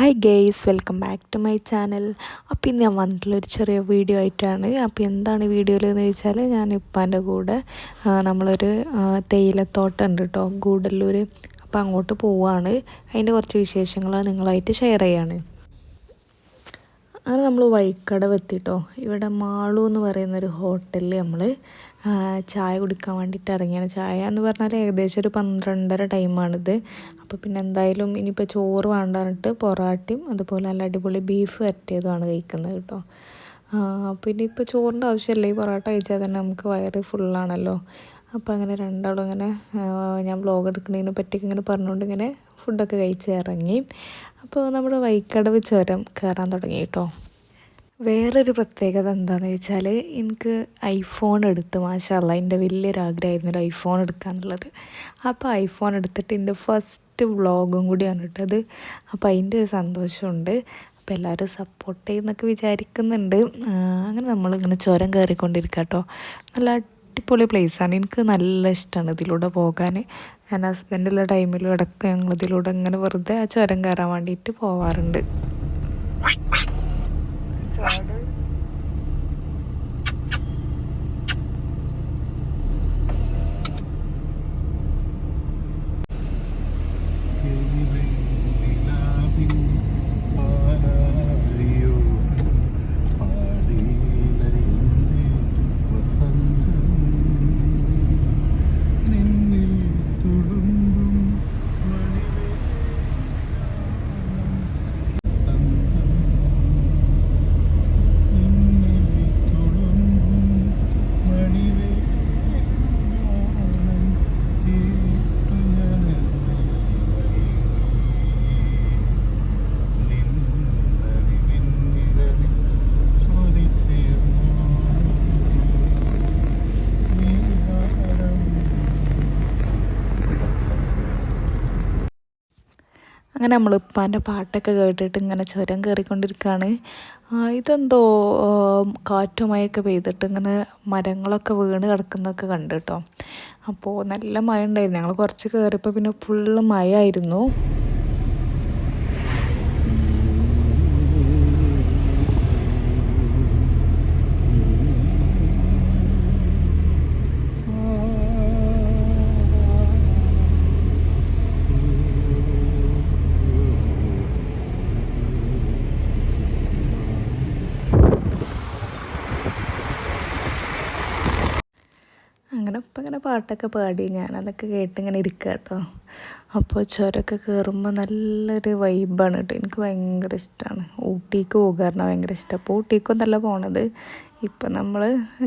Hi guys welcome back to my channel അപ്പോൾ ഇന്ന് ഞാൻ വന്നിട്ടുള്ളൊരു ചെറിയ വീഡിയോ ആയിട്ടാണ്. അപ്പോൾ എന്താണ് വീഡിയോയിൽ എന്ന് ചോദിച്ചാൽ ഞാൻ ഇപ്പാന്റെ കൂടെ നമ്മളൊരു തേയിലത്തോട്ടം ഉണ്ട് കേട്ടോ ഗൂഡല്ലൂർ അപ്പോൾ അങ്ങോട്ട് പോവുകയാണ് അതിന്റെ കുറച്ച് വിശേഷങ്ങൾ നിങ്ങളായിട്ട് ഷെയർ ചെയ്യാണ്. അങ്ങനെ നമ്മൾ വഴിക്കടവ് എത്തിട്ടോ ഇവിടെ മാളു എന്ന് പറയുന്നൊരു ഹോട്ടലിൽ നമ്മൾ ചായ കുടിക്കാൻ വേണ്ടിയിട്ട് ഇറങ്ങിയാണ്. ചായ എന്ന് പറഞ്ഞാൽ ഏകദേശം ഒരു പന്ത്രണ്ടര ടൈമാണിത് അപ്പോൾ പിന്നെ എന്തായാലും ഇനിയിപ്പോൾ ചോറ് വേണ്ട പറഞ്ഞിട്ട് പൊറാട്ടയും അതുപോലെ നല്ല അടിപൊളി ബീഫ് വരട്ടിയതുമാണ് കഴിക്കുന്നത് കേട്ടോ. പിന്നെ ഇപ്പോൾ ചോറിന്റെ ആവശ്യമില്ല. ഈ പൊറോട്ട കഴിച്ചാൽ തന്നെ നമുക്ക് വയറ് ഫുള്ളാണല്ലോ അപ്പോൾ അങ്ങനെ രണ്ടാളും ഇങ്ങനെ ഞാൻ വ്ലോഗ് എടുക്കുന്നതിനെ പറ്റിയൊക്കെ ഇങ്ങനെ പറഞ്ഞുകൊണ്ട് ഇങ്ങനെ ഫുഡൊക്കെ കഴിച്ച് ഇറങ്ങി. അപ്പോൾ നമ്മുടെ വൈക്കടവ് ചുരം കയറാൻ തുടങ്ങി കേട്ടോ. വേറൊരു പ്രത്യേകത എന്താണെന്ന് വെച്ചാൽ എനിക്ക് ഐഫോൺ എടുത്ത് മാഷല്ല എന്റെ വലിയൊരു ആഗ്രഹമായിരുന്നു ഒരു ഐഫോൺ എടുക്കാന്നുള്ളത് അപ്പോൾ ഐഫോൺ എടുത്തിട്ട് എന്റെ ഫസ്റ്റ് വ്ളോഗും കൂടിയാണ് ഇട്ടത് അപ്പോൾ അതിന്റെ ഒരു സന്തോഷമുണ്ട്. അപ്പോൾ എല്ലാവരും സപ്പോർട്ട് ചെയ്യുന്നൊക്കെ വിചാരിക്കുന്നുണ്ട്. അങ്ങനെ നമ്മളിങ്ങനെ ചുരം കയറിക്കൊണ്ടിരിക്കുക കേട്ടോ നല്ല അടിപൊളി പ്ലേസാണ് എനിക്ക് നല്ല ഇഷ്ടമാണ് ഇതിലൂടെ പോകാൻ ഞാൻ ഹസ്ബൻഡുള്ള ടൈമിലും ഇടയ്ക്ക് ഞങ്ങൾ ഇതിലൂടെ ഇങ്ങനെ വെറുതെ ആ ചുരം കയറാൻ വേണ്ടിയിട്ട് പോവാറുണ്ട്. അങ്ങനെ നമ്മൾ ഉപ്പാന്റെ പാട്ടൊക്കെ കേട്ടിട്ട് ഇങ്ങനെ ചുരം കയറിക്കൊണ്ടിരിക്കുകയാണ് ഇതെന്തോ ആ, കാറ്റും മഴയൊക്കെ പെയ്തിട്ട് ഇങ്ങനെ മരങ്ങളൊക്കെ വീണ് കിടക്കുന്നതൊക്കെ കണ്ടു കേട്ടോ. അപ്പോൾ നല്ല മഴ ഉണ്ടായിരുന്നു ഞങ്ങൾ കുറച്ച് കയറിയപ്പോൾ പിന്നെ ഫുള്ള് മഴ ആയിരുന്നു അങ്ങനെ ഇങ്ങനെ പാട്ടൊക്കെ പാടി ഞാനതൊക്കെ കേട്ട് ഇങ്ങനെ ഇരിക്കുക കേട്ടോ അപ്പോൾ ചുരമൊക്കെ കയറുമ്പോൾ നല്ലൊരു വൈബാണ് കേട്ടോ എനിക്ക് ഭയങ്കര ഇഷ്ടമാണ് ഊട്ടിക്ക് പോകാറുണ്ട് ഭയങ്കര ഇഷ്ടം. അപ്പോൾ ഊട്ടിക്കൊന്നല്ല പോണത്. ഇപ്പം നമ്മൾ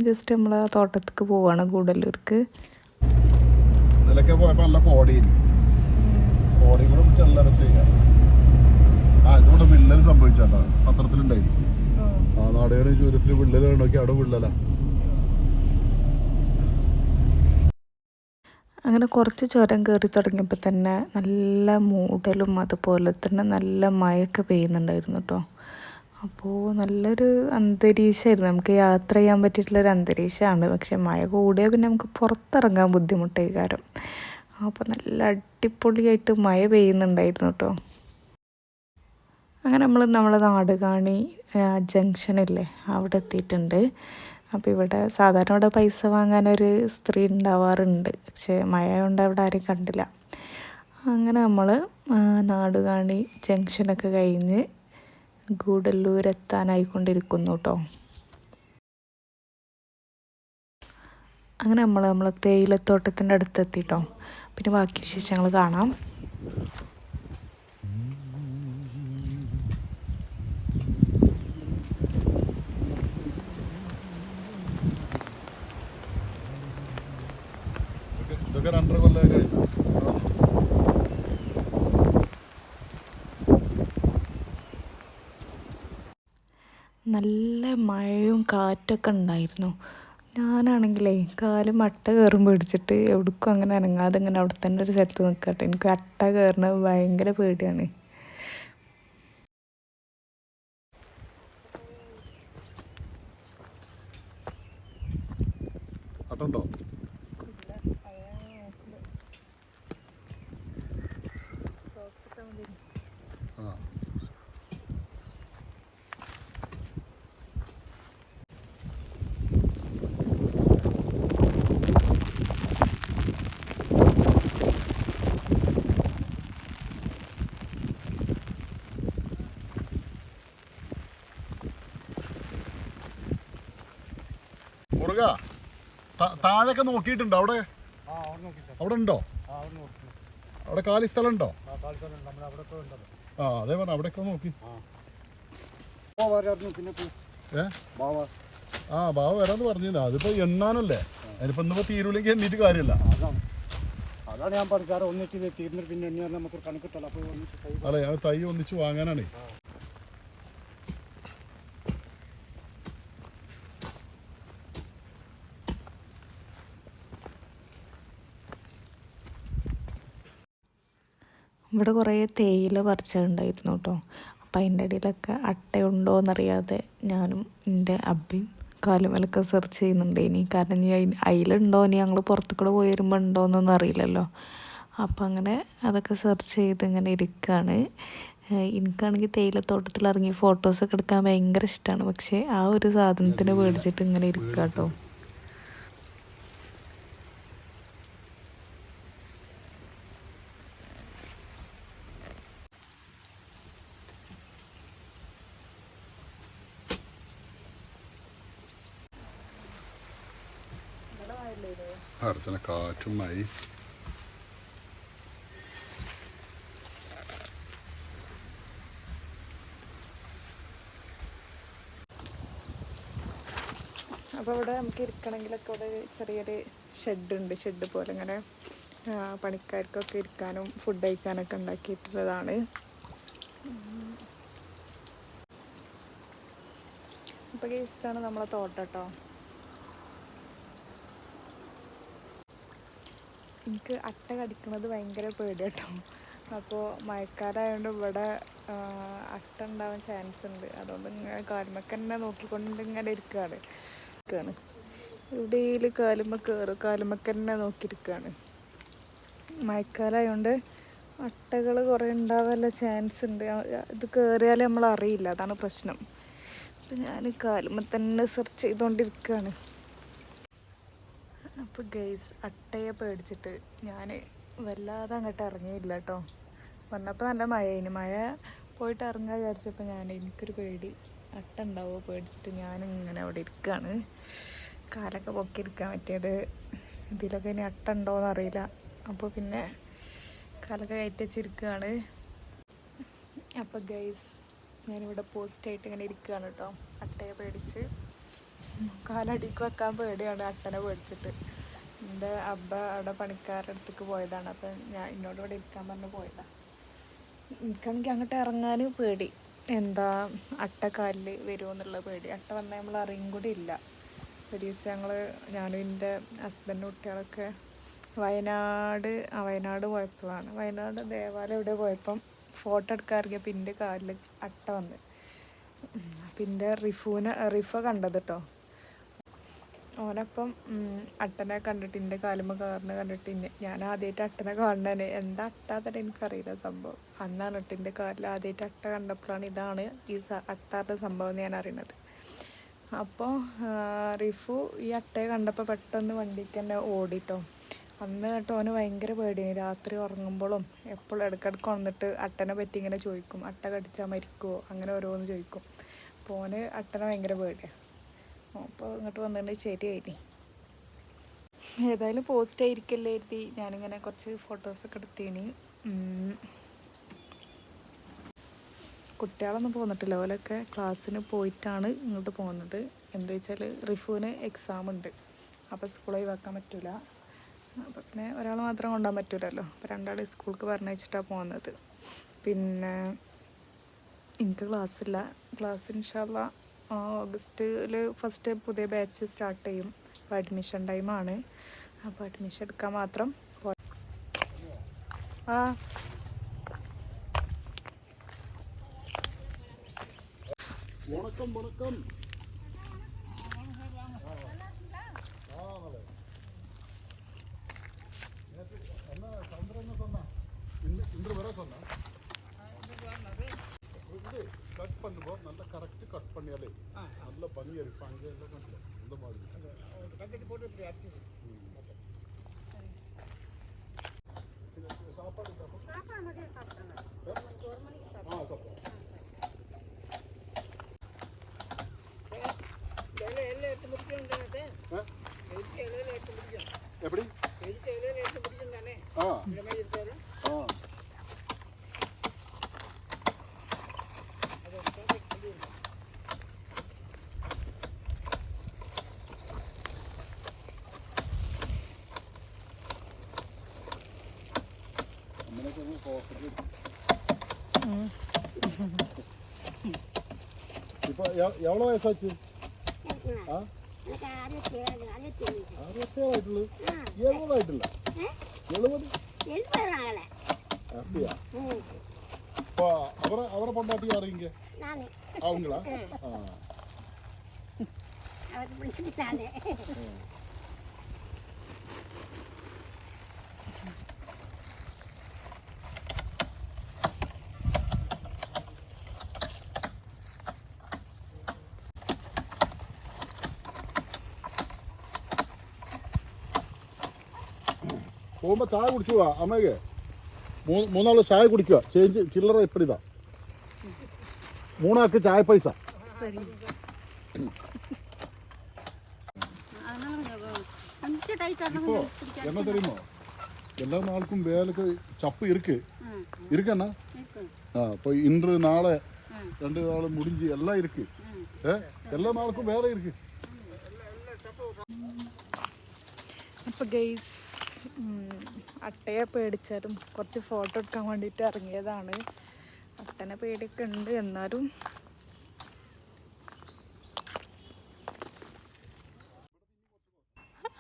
ജസ്റ്റ് നമ്മൾ ആ തോട്ടത്തേക്ക് പോവാണ് ഗൂഡല്ലൂർക്ക് നല്ല കോടയിന് കോടയും കൂടെ നല്ല രസം ആ ഇതുകൊണ്ട് വിള്ളൽ സംഭവിച്ചാട്ടാ പത്രത്തിലുണ്ടായി ആ നാടുകളിൽ ചോദ്യത്തിൽ വിള്ളൽ നോക്കി അവിടെ വിള്ളലാ. അങ്ങനെ കുറച്ച് ചുരം കയറി തുടങ്ങിയപ്പോൾ തന്നെ നല്ല മൂടലും അതുപോലെ തന്നെ നല്ല മഴയൊക്കെ പെയ്യുന്നുണ്ടായിരുന്നു കേട്ടോ അപ്പോൾ നല്ലൊരു അന്തരീക്ഷമായിരുന്നു നമുക്ക് യാത്ര ചെയ്യാൻ പറ്റിയിട്ടുള്ളൊരു അന്തരീക്ഷമാണ് പക്ഷെ മഴ കൂടിയാൽ പിന്നെ നമുക്ക് പുറത്തിറങ്ങാൻ ബുദ്ധിമുട്ടായി കാരണം. അപ്പോൾ നല്ല അടിപൊളിയായിട്ട് മഴ പെയ്യുന്നുണ്ടായിരുന്നു കേട്ടോ അങ്ങനെ നമ്മൾ നമ്മളെ നാടുകാണി ജംഗ്ഷനില്ലേ അവിടെ എത്തിയിട്ടുണ്ട്. അപ്പോൾ ഇവിടെ സാധാരണ ഇവിടെ പൈസ വാങ്ങാനൊരു സ്ത്രീ ഉണ്ടാവാറുണ്ട്. പക്ഷേ മഴ കൊണ്ട് അവിടെ ആരും കണ്ടില്ല. അങ്ങനെ നമ്മൾ നാടുകാണി ജംഗ്ഷനൊക്കെ കഴിഞ്ഞ് ഗൂഡല്ലൂർ എത്താനായിക്കൊണ്ടിരിക്കുന്നു കേട്ടോ അങ്ങനെ നമ്മൾ നമ്മൾ തേയിലത്തോട്ടത്തിന്റെ അടുത്തെത്തിട്ടോ പിന്നെ ബാക്കി വിശേഷങ്ങൾ കാണാം. കാറ്റൊക്കെ ഉണ്ടായിരുന്നു. ഞാനാണെങ്കിലേ കാൽ മട്ട കയറും പിടിച്ചിട്ട് എവിടേക്കും അങ്ങനെ അനങ്ങാതെ ഇങ്ങനെ അവിടെ തന്നെ ഒരു സ്ഥലത്ത് നിൽക്കട്ടെ എനിക്ക് അട്ട കയറുന്നത് ഭയങ്കര പേടിയാണ്. അട്ടുണ്ടോ? താഴൊക്കെ താഴെയൊക്കെ നോക്കിയിട്ടുണ്ടോ അവിടെ? അവിടെ ഉണ്ടോ? ആ അവിടെ കാലി സ്ഥലം ഉണ്ടോ ആ അതേ പറഞ്ഞ അവിടെയൊക്കെ നോക്കി. ബാവ ബാവ ആ ബാബ വരാന്ന് പറഞ്ഞില്ല. അതിപ്പോ എണ്ണാനല്ലേ? അതിനിപ്പോ ഇന്നിപ്പോ തീരൂലേക്ക് എണ്ണീട്ട് കാര്യമില്ല. അതാണ്. ഞാൻ പറഞ്ഞത്. സാറേ ഒന്നിച്ച് തീർന്നിട്ട് പിന്നെ എണ്ണി നമുക്ക് കണക്കിട്ടല്ലോ അല്ല ഞാൻ തൈ ഒന്നിച്ച് വാങ്ങാനാണ്. ഇവിടെ കുറേ തേയില പറിച്ചിട്ടുണ്ടായിരുന്നു കേട്ടോ. അപ്പം അതിന്റെ ഇടയിലൊക്കെ അട്ടയുണ്ടോ എന്നറിയാതെ ഞാനും എന്റെ അബ്ബയും കാലുമലൊക്കെ സെർച്ച് ചെയ്യുന്നുണ്ട്. ഇനി കാരണം ഇനി അതിന് അതിലുണ്ടോ ഇനി ഞങ്ങൾ പുറത്തുകൂടെ പോയി വരുമ്പോൾ ഉണ്ടോ എന്നൊന്നും അറിയില്ലല്ലോ. അപ്പം അങ്ങനെ അതൊക്കെ സെർച്ച് ചെയ്ത് ഇങ്ങനെ ഇരിക്കുകയാണ് എനിക്കാണെങ്കിൽ തേയിലത്തോട്ടത്തിൽ ഇറങ്ങി ഫോട്ടോസൊക്കെ എടുക്കാൻ ഭയങ്കര ഇഷ്ടമാണ് പക്ഷേ ആ ഒരു സാധനത്തിന് പേടിച്ചിട്ട് ഇങ്ങനെ ഇരിക്കുക കേട്ടോ അടച്ചന കാറ്റും മഴ അപ്പോൾ ഇവിടെ നമുക്ക് ഇരിക്കണമെങ്കിലൊക്കെ ഇവിടെ ചെറിയൊരു ഷെഡ് ഉണ്ട് ഷെഡ് പോലെ ഇങ്ങനെ പണിക്കാർക്കൊക്കെ ഇരിക്കാനും ഫുഡ് കഴിക്കാനൊക്കെ ഉണ്ടാക്കിയിട്ടുള്ളതാണ്. അപ്പോൾ ഗേസ്റ്റാണ് നമ്മളെ തോട്ടം കേട്ടോ എനിക്ക് അട്ട കടിക്കുന്നത് ഭയങ്കര പേടി കേട്ടോ അപ്പോൾ മഴക്കാലമായതുകൊണ്ട് ഇവിടെ അട്ട ഉണ്ടാവാൻ ചാൻസ് ഉണ്ട്. അതുകൊണ്ട് ഇങ്ങനെ കാലുമൊക്കെ തന്നെ നോക്കിക്കൊണ്ട് ഇങ്ങനെ ഇരിക്കുകയാണ് ഇരിക്കുകയാണ് എവിടെയും കാലുമ്മ കയറും കാലുമ്മക്ക് തന്നെ നോക്കിയിരിക്കുകയാണ് മഴക്കാലമായതുകൊണ്ട് അട്ടകൾ കുറേ ഉണ്ടാവാനുള്ള ചാൻസ് ഉണ്ട്. ഇത് കയറിയാൽ നമ്മൾ അറിയില്ല അതാണ് പ്രശ്നം. അപ്പം ഞാൻ കാലുമ്മ തന്നെ സെർച്ച് ചെയ്തുകൊണ്ടിരിക്കുകയാണ് അപ്പോൾ ഗൈസ് അട്ടയെ പേടിച്ചിട്ട് ഞാൻ വല്ലാതെ അങ്ങോട്ട് ഇറങ്ങിയില്ല കേട്ടോ വന്നപ്പോൾ നല്ല മഴയിന് മഴ പോയിട്ട് ഇറങ്ങാൻ വിചാരിച്ചപ്പോൾ ഞാൻ എനിക്കൊരു പേടി. അട്ട ഉണ്ടാവുമോ പേടിച്ചിട്ട് ഞാൻ ഇങ്ങനെ അവിടെ ഇരിക്കുകയാണ് കാലൊക്കെ പൊക്കി ഇരിക്കാൻ പറ്റിയത്. ഇതിലൊക്കെ ഇനി അട്ട ഉണ്ടോയെന്ന് അറിയില്ല. അപ്പോൾ പിന്നെ കാലൊക്കെ കയറ്റി വെച്ചിരിക്കുകയാണ് അപ്പോൾ ഗൈസ് ഞാനിവിടെ പോസ്റ്റായിട്ട് ഇങ്ങനെ ഇരിക്കുകയാണ് കേട്ടോ അട്ടയെ പേടിച്ച് കാലടിക്ക് വെക്കാൻ പേടിയാണ് അട്ടനെ പേടിച്ചിട്ട്. എന്റെ അബ്ബ അവിടെ പണിക്കാരുടെ അടുത്തേക്ക് പോയതാണ്. അപ്പം ഞാൻ എന്നോട് ഇവിടെ ഇരിക്കാൻ പറഞ്ഞ് പോയതാണ് എനിക്കാണെങ്കിൽ അങ്ങോട്ട് ഇറങ്ങാൻ പേടി. എന്താ അട്ട കാലിൽ വരുമോ പേടി. അട്ട വന്നാൽ നമ്മൾ അറിയും കൂടി ഇല്ല. ഒരു ദിവസം ഞങ്ങൾ ഞാനും എന്റെ ഹസ്ബൻഡ് കുട്ടികളൊക്കെ വയനാട് ആ വയനാട് പോയപ്പോഴാണ്. വയനാട് ദേവാലയം ഇവിടെ പോയപ്പം ഫോട്ടോ എടുക്കാൻ ഇറങ്ങിയപ്പോൾ എന്റെ കാലിൽ അട്ട വന്ന്. പിന്നെ റിഫൂനെ റിഫ കണ്ടത് കേട്ടോ ഓനപ്പം അട്ടനെ കണ്ടിട്ട് എന്റെ കാലുമ്മ കയറിന് കണ്ടിട്ട് ഇന്നെ. ഞാൻ ആദ്യമായിട്ട് അട്ടനെ കാണണേ എന്താ അട്ട തന്നെ എനിക്കറിയില്ല സംഭവം. അന്നാണ് കേട്ടോ എന്റെ കാലിൽ ആദ്യമായിട്ട് അട്ട കണ്ടപ്പോഴാണ് ഇതാണ് ഈ അട്ടാരുടെ സംഭവം എന്ന് ഞാൻ അറിയണത്. അപ്പോൾ റിഫു ഈ അട്ടയെ കണ്ടപ്പോൾ പെട്ടെന്ന് വണ്ടിക്ക് തന്നെ ഓടിട്ടോ. അന്ന് കേട്ടോ അവന് ഭയങ്കര പേടിയാണ്. രാത്രി ഉറങ്ങുമ്പോഴും എപ്പോഴും ഇടയ്ക്കിടയ്ക്ക് വന്നിട്ട് അട്ടനെ പറ്റി ഇങ്ങനെ ചോദിക്കും. അട്ട കടിച്ചാൽ മരിക്കുമോ അങ്ങനെ ഓരോന്ന് ചോദിക്കും. അപ്പോൾ ഓന് അട്ടനെ ഭയങ്കര പേടിയാണ് അപ്പോൾ ഇങ്ങോട്ട് വന്നിട്ട് ശരിയായില്ലേ ഏതായാലും പോസ്റ്റ് ആയിരിക്കല്ലേ എഴുതി ഞാനിങ്ങനെ കുറച്ച് ഫോട്ടോസൊക്കെ എടുത്തേനി. കുട്ടികളൊന്നും പോന്നിട്ടില്ല. ഓലൊക്കെ ക്ലാസ്സിന് പോയിട്ടാണ് ഇങ്ങോട്ട് പോകുന്നത് എന്താ വെച്ചാൽ റിഫുവിന് എക്സാം ഉണ്ട്. അപ്പോൾ സ്കൂൾ ഒഴിവാക്കാൻ പറ്റില്ല അപ്പോൾ പിന്നെ ഒരാൾ മാത്രം കൊണ്ടുപോകാൻ പറ്റില്ലല്ലോ അപ്പോൾ രണ്ടാൾ സ്കൂൾക്ക് പറഞ്ഞയച്ചിട്ടാണ് പോകുന്നത് പിന്നെ എനിക്ക് ക്ലാസ്സില്ല ക്ലാസ് ഇൻഷാല്ല ഓഗസ്റ്റിൽ ഫസ്റ്റ് പുതിയ ബാച്ച് സ്റ്റാർട്ട് ചെയ്യും. അപ്പോൾ അഡ്മിഷൻ ടൈമാണ് അപ്പോൾ അഡ്മിഷൻ എടുക്കാൻ മാത്രം ആ. വണക്കം വണക്കം ஆளுங்களே நல்லா பணியரிப்பாங்க எல்லாம் கொஞ்சம் அந்த மாதிரி. கட்டிட்டு போட்டு இப்படி அடிச்சு சாப்பாடு சாப்பாடு சாப்பிட்டாங்க ஆ? சாப்பிட்டோம் எப்படி? എവ്വളോ വയസ്സാച്ചു അറുപത്തേഴായിട്ടുള്ളു എഴുപതായിട്ടില്ല എഴുപത് அப்படியா இப்போ அவரை அவரை பொண்டாட்டி யாருங்க அவங்களா ஆ அவருக்கு பிடிச்சிட்டு நானே പോകുമ്പോ ചായ കുടിച്ചു പോവാ അമ്മയ്ക്ക് മൂന്ന് മൂന്നാള് ചായ കുടിക്കുക ചേഞ്ച് ചില്ലറ ഇപ്പടിതാ മൂന്നാൾക്ക് ചായ പൈസ கொஞ்சம் டைட்டாக இப்போ என்ன தெரியுமா எல்லா நாளுக்கும் வேலைக்கு சப்பு இருக்கு இருக்கண்ணா ஆ இப்போ இன்று நாளை ரெண்டு நாள் முடிஞ்சு எல்லாம் இருக்கு ஏ எல்லா நாளுக்கும் வேலை இருக்கு അപ്പോൾ ഗെയ്സ് അട്ടയെ പേടിച്ചാലും കുറച്ച് ഫോട്ടോ എടുക്കാൻ വേണ്ടിയിട്ട് ഇറങ്ങിയതാണ്. അട്ടനെ പേടിയൊക്കെ ഉണ്ട് എന്നാലും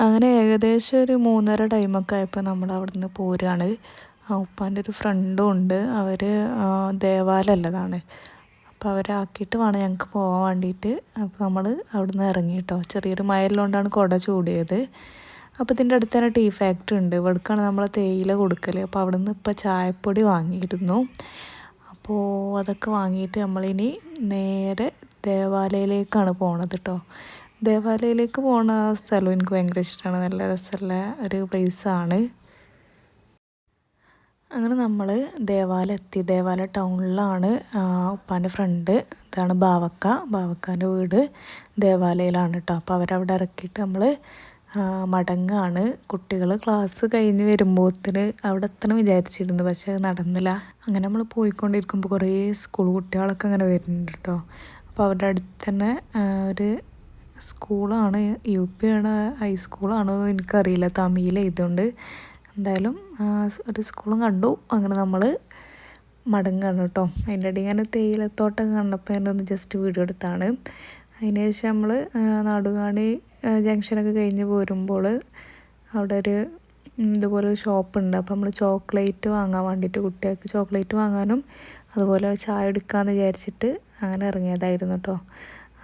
അങ്ങനെ ഏകദേശം ഒരു മൂന്നര ടൈമൊക്കെ ആയപ്പോൾ നമ്മൾ അവിടെ നിന്ന് പോരുകയാണ് ആ ഉപ്പാന്റെ ഒരു ഫ്രണ്ടും ഉണ്ട്. അവർ ദേവാലയല്ലതാണ് അപ്പോൾ അവരാക്കിയിട്ട് വേണം ഞങ്ങൾക്ക് പോകാൻ വേണ്ടിയിട്ട്. അപ്പോൾ നമ്മൾ അവിടെ നിന്ന് ഇറങ്ങി കേട്ടോ ചെറിയൊരു മഴയിലുകൊണ്ടാണ് കുട ചൂടിയത്. അപ്പോൾ ഇതിന്റെ അടുത്ത് തന്നെ ടീ ഫാക്ടറി ഉണ്ട്. ഇവിടേക്കാണ് നമ്മൾ തേയില കൊടുക്കൽ അപ്പോൾ അവിടെ നിന്ന് ഇപ്പോൾ ചായപ്പൊടി വാങ്ങിയിരുന്നു. അപ്പോൾ അതൊക്കെ വാങ്ങിയിട്ട് നമ്മളിനി നേരെ ദേവാലയയിലേക്കാണ് പോണത് കേട്ടോ ദേവാലയയിലേക്ക് പോണ സ്ഥലം എനിക്ക് ഭയങ്കര ഇഷ്ടമാണ് നല്ല രസമുള്ള ഒരു പ്ലേസാണ് അങ്ങനെ നമ്മൾ ദേവാലയം എത്തി. ദേവാലയ ടൗണിലാണ്. ഉപ്പാന്റെ ഫ്രണ്ട് ഇതാണ് ബാവക്ക. ബാവക്കാന്റെ വീട് ദേവാലയയിലാണ് കേട്ടോ അപ്പോൾ അവരവിടെ ഇറക്കിയിട്ട് നമ്മൾ മടങ്ങാണ്. കുട്ടികൾ ക്ലാസ് കഴിഞ്ഞ് വരുമ്പോഴത്തിന് അവിടെ എത്തണം വിചാരിച്ചിരുന്നു. പക്ഷെ അത് നടന്നില്ല. അങ്ങനെ നമ്മൾ പോയിക്കൊണ്ടിരിക്കുമ്പോൾ കുറേ സ്കൂൾ കുട്ടികളൊക്കെ അങ്ങനെ വരുന്നുണ്ട് കേട്ടോ. അപ്പോൾ അവരുടെ അടുത്ത് തന്നെ ഒരു സ്കൂളാണ് യു പി ആണ് ഹൈസ്കൂളാണോ എന്ന് എനിക്കറിയില്ല. തമിഴിൽ എന്തായാലും ഒരു സ്കൂളും കണ്ടു. അങ്ങനെ നമ്മൾ മടങ്ങാണ് കേട്ടോ. അതിന്റെ ഇടയിൽ ഞാൻ തേയിലത്തോട്ടം കണ്ടപ്പോൾ എന്റെ ഒന്ന് ജസ്റ്റ് വീഡിയോ എടുത്താണ്. അതിന് ശേഷം നമ്മൾ നാടുകാണി ജംഗ്ഷനൊക്കെ കഴിഞ്ഞ് പോരുമ്പോൾ അവിടെ ഒരു ഇതുപോലെ ഒരു ഷോപ്പ് ഉണ്ട് അപ്പോൾ നമ്മൾ ചോക്ലേറ്റ് വാങ്ങാൻ വേണ്ടിയിട്ട് കുട്ടികൾക്ക് ചോക്ലേറ്റ് വാങ്ങാനും അതുപോലെ ചായ എടുക്കാമെന്ന് വിചാരിച്ചിട്ട് അങ്ങനെ ഇറങ്ങിയതായിരുന്നു കേട്ടോ.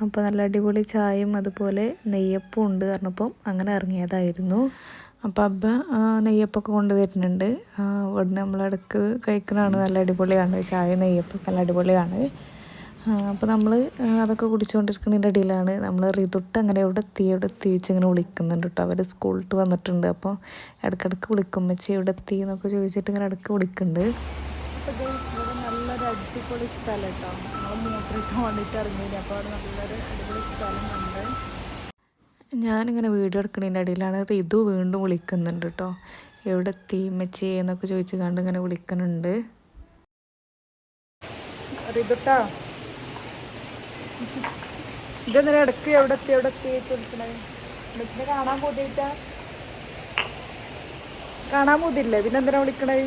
അപ്പോൾ നല്ല അടിപൊളി ചായയും അതുപോലെ നെയ്യപ്പും ഉണ്ട് പറഞ്ഞപ്പം അങ്ങനെ ഇറങ്ങിയതായിരുന്നു. അപ്പോൾ അബ്ബ നെയ്യപ്പൊക്കെ കൊണ്ടുവരുന്നുണ്ട്. ഇവിടുന്ന് നമ്മളിടക്ക് കഴിക്കുന്നതാണ് നല്ല അടിപൊളിയാണ്. ചായ നെയ്യപ്പൊക്കെ നല്ല അടിപൊളിയാണ്. അപ്പോൾ നമ്മൾ അതൊക്കെ കുടിച്ചുകൊണ്ടിരിക്കുന്നതിന്റെ ഇടയിലാണ് നമ്മൾ റിതുട്ട് അങ്ങനെ എവിടെ എത്തി എവിടെ എത്തി വെച്ച് ഇങ്ങനെ വിളിക്കുന്നുണ്ട് കേട്ടോ അവർ സ്കൂളിട്ട് വന്നിട്ടുണ്ട്. അപ്പോൾ ഇടയ്ക്കിടയ്ക്ക് വിളിക്കും. വെച്ച് എവിടെ എത്തി? എന്നൊക്കെ ചോദിച്ചിട്ട് ഇങ്ങനെ ഇടയ്ക്ക് വിളിക്കുന്നുണ്ട്. നല്ലൊരു അടിപൊളി സ്ഥലം കേട്ടോ നമ്മൾ മൂത്രയ്ക്ക് വേണ്ടിയിട്ട് ഇറങ്ങിയില്ല അപ്പോൾ അവിടെ നല്ലൊരു അടിപൊളി സ്ഥലം ഉണ്ട് ഞാനിങ്ങനെ വീഡിയോ എടുക്കുന്നതിന്റെ ഇടയിലാണ് റിതു വീണ്ടും വിളിക്കുന്നുണ്ട് കേട്ടോ എവിടെ എത്തി മെച്ചി എന്നൊക്കെ ചോദിച്ചു കണ്ട് ഇങ്ങനെ വിളിക്കുന്നുണ്ട്. റിതുട്ടാ ഇതെന്തിനാ ഇടയ്ക്ക് എവിടെ എത്തി എവിടെ എത്തി ചോദിച്ചത്? കാണാൻ പോതിയിട്ടാ? കാണാൻ പോതില്ലേ പിന്നെ എന്തിനാ വിളിക്കണേ?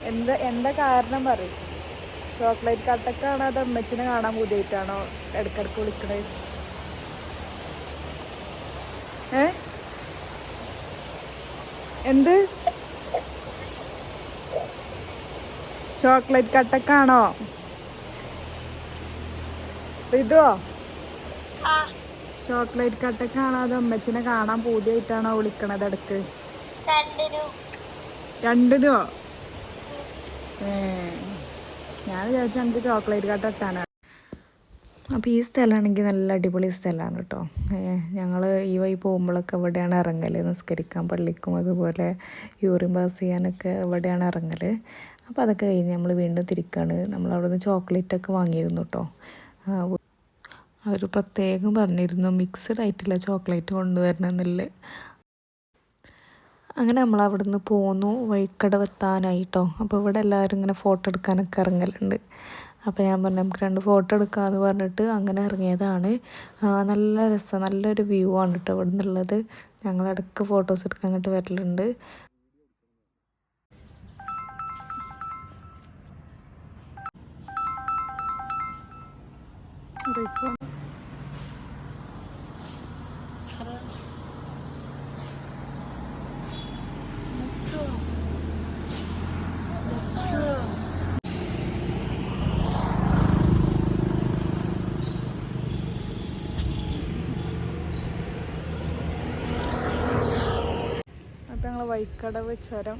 എന്താ എന്താ കാരണം പറയും. ചോക്ലേറ്റ് കട്ടക്കാണോ അത് അമ്മച്ചിനെ കാണാൻ പുതിയിട്ടാണോ ഇടക്കിടക്ക് വിളിക്കണേ? ഏ? എന്ത്? ചോക്ലേറ്റ് കട്ടക്കാണോ ഇതോ? ചോക്ലേറ്റ് കട്ട കാണാതെ അമ്മച്ചിനെ കാണാൻ പൂതിയായിട്ടാണോ വിളിക്കണത് ഇടയ്ക്ക് രണ്ടിനും. ഏ. ഞാൻ വിചാരിച്ചു എനിക്ക് ചോക്ലേറ്റ് കട്ട ഇട്ടാണ് അപ്പോൾ ഈ സ്ഥലമാണെങ്കിൽ നല്ല അടിപൊളി സ്ഥലമാണ് കേട്ടോ. ഞങ്ങൾ ഈ വഴി പോകുമ്പോഴൊക്കെ ഇവിടെയാണ് ഇറങ്ങൽ നിസ്കരിക്കാൻ പള്ളിക്കും അതുപോലെ യൂറിൻ പാസ് ചെയ്യാനൊക്കെ ഇവിടെയാണ് ഇറങ്ങൽ അപ്പോൾ അതൊക്കെ കഴിഞ്ഞ് നമ്മൾ വീണ്ടും തിരിക്കാണ്. നമ്മൾ അവിടെ നിന്ന് ചോക്ലേറ്റൊക്കെ വാങ്ങിയിരുന്നു കേട്ടോ. അവർ പ്രത്യേകം പറഞ്ഞിരുന്നു മിക്സ്ഡ് ആയിട്ടുള്ള ചോക്ലേറ്റ് കൊണ്ടുവരണമെന്നുള്ളത് അങ്ങനെ നമ്മൾ അവിടെ നിന്ന് പോന്നു വഴിക്കടവെത്താനായിട്ടോ അപ്പോൾ ഇവിടെ എല്ലാവരും ഇങ്ങനെ ഫോട്ടോ എടുക്കാനൊക്കെ ഇറങ്ങലുണ്ട്. അപ്പോൾ ഞാൻ പറഞ്ഞു നമുക്ക് രണ്ട് ഫോട്ടോ എടുക്കാമെന്ന് പറഞ്ഞിട്ട് അങ്ങനെ ഇറങ്ങിയതാണ്. നല്ല രസം നല്ലൊരു വ്യൂ ആണ് കേട്ടോ ഇവിടെ നിന്നുള്ളത് ഞങ്ങൾ ഫോട്ടോസ് എടുക്കാൻ അങ്ങോട്ട് വരലുണ്ട്. Thank you. വൈക്കടവ് ചുരം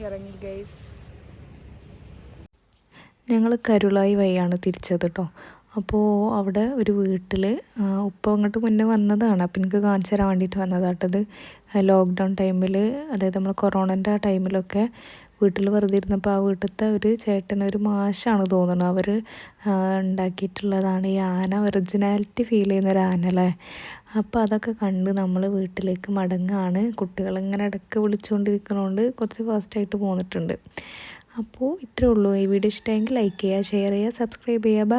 ഇറങ്ങി ഗൈസ് ഞങ്ങൾ കരുളായി വഴിയാണ് തിരിച്ചത് കേട്ടോ അപ്പോൾ അവിടെ ഒരു വീട്ടിൽ ഉപ്പ അങ്ങോട്ട് മുന്നേ വന്നതാണ്. അപ്പം എനിക്ക് കാണിച്ചു തരാൻ വേണ്ടിയിട്ട് വന്നതാട്ടത് ലോക്ക്ഡൗൺ ടൈമിൽ അതായത് നമ്മൾ കൊറോണന്റെ ആ ടൈമിലൊക്കെ വീട്ടിൽ വെറുതെ ഇരുന്നപ്പോൾ ആ വീട്ടിലത്തെ ഒരു ചേട്ടൻ ഒരു മാഷാണ് തോന്നുന്നത് അവർ ഉണ്ടാക്കിയിട്ടുള്ളതാണ് ഈ ആന ഒറിജിനാലിറ്റി ഫീൽ ചെയ്യുന്ന ഒരു അപ്പോൾ അതൊക്കെ കണ്ട് നമ്മൾ വീട്ടിലേക്ക് മടങ്ങാണ്. കുട്ടികളിങ്ങനെ ഇടയ്ക്ക് വിളിച്ചുകൊണ്ടിരിക്കുന്നതുകൊണ്ട് കുറച്ച് ഫാസ്റ്റായിട്ട് പോന്നിട്ടുണ്ട്. അപ്പോൾ ഇത്രയേ ഉള്ളൂ. ഈ വീഡിയോ ഇഷ്ടമെങ്കിൽ ലൈക്ക് ചെയ്യുക ഷെയർ ചെയ്യുക സബ്സ്ക്രൈബ് ചെയ്യുക.